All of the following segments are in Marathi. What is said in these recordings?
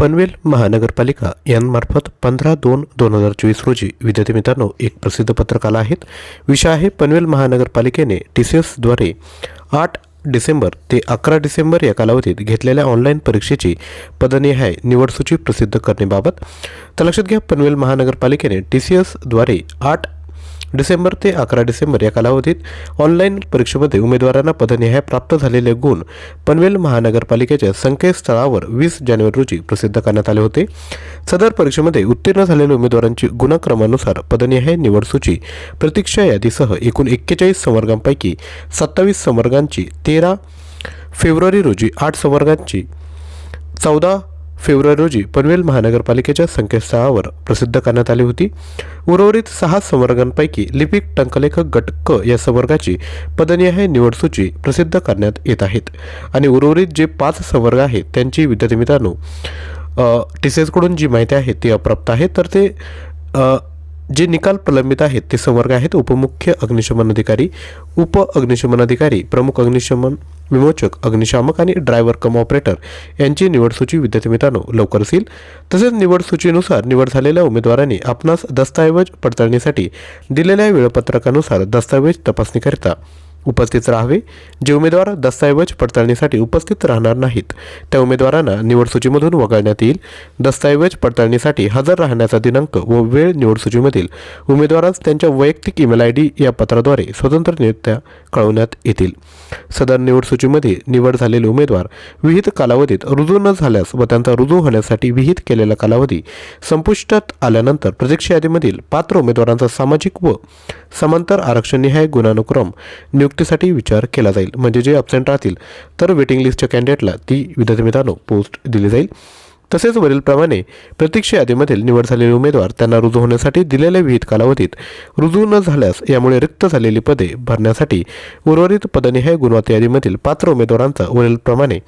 पनवेल महानगरपालिका यांमार्फत पंधरा दोन दोन हजार चोवीस रोजी विद्यार्थी मित्रांनो एक प्रसिद्ध पत्रक आलं आहे विषय आहे पनवेल महानगरपालिकेने टी सी एसद्वारे आठ डिसेंबर ते अकरा डिसेंबर या कालावधीत घेतलेल्या ऑनलाईन परीक्षेची पदनिहाय निवडसूची प्रसिद्ध करण्याबाबत. तर लक्षात घ्या पनवेल महानगरपालिकेने टी सी एसद्वारे आठ डिसेंबर ते अकरा डिसेंबर या कालावधीत ऑनलाईन परीक्षेमध्ये उमेदवारांना पदनिहाय प्राप्त झालेले गुण पनवेल महानगरपालिकेच्या संकेतस्थळावर वीस जानेवारी रोजी प्रसिद्ध करण्यात आले होते. सदर परीक्षेमध्ये उत्तीर्ण झालेल्या उमेदवारांची गुणक्रमानुसार पदनिहाय निवड सूची प्रतीक्षा यादीसह एकूण एक्केचाळीस संवर्गांपैकी सत्तावीस संवर्गांची तेरा फेब्रुवारी रोजी आठ संवर्गांची चौदा फेब्रुवारी रोजी पनवेल महानगरपालिकेच्या संकेतस्थळावर प्रसिद्ध करण्यात आली होती. उर्वरित सहा संवर्गांपैकी लिपिक टंकलेखक गट क या संवर्गाची पदनिहाय निवड सूची प्रसिद्ध करण्यात येत आहेत आणि उर्वरित जे पाच संवर्ग आहेत त्यांची विद्यार्थी मित्रांनो टी सी एसकडून जी माहिती आहे ती अप्राप्त आहे तर ते जे निकाल प्रलंबित आहेत ते संवर्ग आहेत. उपमुख्य अग्निशमन अधिकारी उप अग्निशमन अधिकारी प्रमुख अग्निशमन विमोचक अग्निशामक आणि ड्रायव्हर कम ऑपरेटर यांची निवड सूची विद्यार्थी मित्रांनो लवकरच येईल तसेच निवड सूचीनुसार निवड झालेल्या उमेदवारांनी आपणास दस्तऐवज पडताळणीसाठी दिलेल्या वेळापत्रकानुसार दस्तऐवज तपासणीकरिता उपस्थित राहावे. जे उमेदवार दस्तऐवज पडताळणीसाठी उपस्थित राहणार नाहीत त्या उमेदवारांना निवडसूचीमधून वगळण्यात येईल. दस्तऐवज पडताळणीसाठी हजर राहण्याचा दिनांक व वेळ निवडसूचीमधील उमेदवारास त्यांच्या वैयक्तिक ईमेल आय डी या पत्राद्वारे स्वतंत्ररित्या कळवण्यात येतील. सदर निवडसूचीमध्ये निवड झालेले उमेदवार विहित कालावधीत रुजू न झाल्यास व त्यांचा रुजू होण्यासाठी विहित केलेला कालावधी संपुष्टात आल्यानंतर प्रतीक्षा यादीमधील पात्र उमेदवारांचा सामाजिक व समांतर आरक्षणनिहाय गुणानुक्रम नियुक्तीसाठी विचार केला जाईल. म्हणजे जे अब्सेंट राहतील तर वेटिंग लिस्टच्या कॅन्डिडेटला ती विद्यार्थी मित्रांनो पोस्ट दिली जाईल. तसेच वरीलप्रमाणे प्रतीक्षा यादीमधील निवड झालेले उमेदवार त्यांना रुजू होण्यासाठी दिलेल्या विहित कालावधीत रुजू न झाल्यास यामुळे रिक्त झालेली पदे भरण्यासाठी उर्वरित पदनिहाय गुणवत्ता यादीमधील पात्र उमेदवारांचा वरीलप्रमाणे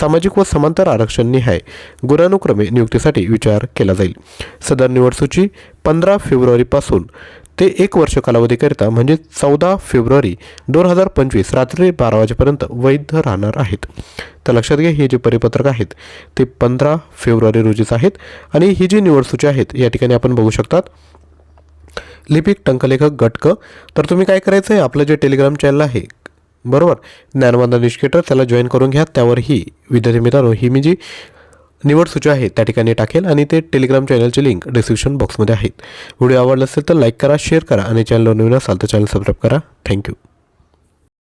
सामाजिक व समांतर आरक्षण निहाय गुणानुक्रमे नियुक्तीसाठी विचार केला जाईल. सदर निवड सूची पंधरा फेब्रुवारीपासून ते एक वर्ष कालावधीकरिता म्हणजे चौदा फेब्रुवारी दोन हजार पंचवीस रात्री बारा वाजेपर्यंत वैध राहणार आहेत. तर लक्षात घ्या हे जे परिपत्रक आहेत ते पंधरा फेब्रुवारी रोजीच आहेत आणि ही जी निवड सूची आहेत या ठिकाणी आपण बघू शकतात. लिपिक टंकलेखक गटक तर तुम्ही काय करायचं आहे आपलं जे टेलिग्राम चॅनल आहे बरोबर? ज्ञानवंदा निष्केटर त्याला जॉईन करून घ्या त्यावर ही विद्यार्थी मित्रांनो ही मी जी निवड सूची आहे. त्या ठिकाणी टाकेल आणि ते टेलिग्राम चॅनलची लिंक डिस्क्रिप्शन बॉक्समध्ये आहेत. व्हिडिओ आवडला असेल तर लाईक करा शेअर करा आणि चॅनलवर नवीन असाल तर चॅनल सबस्क्राईब करा. थँक्यू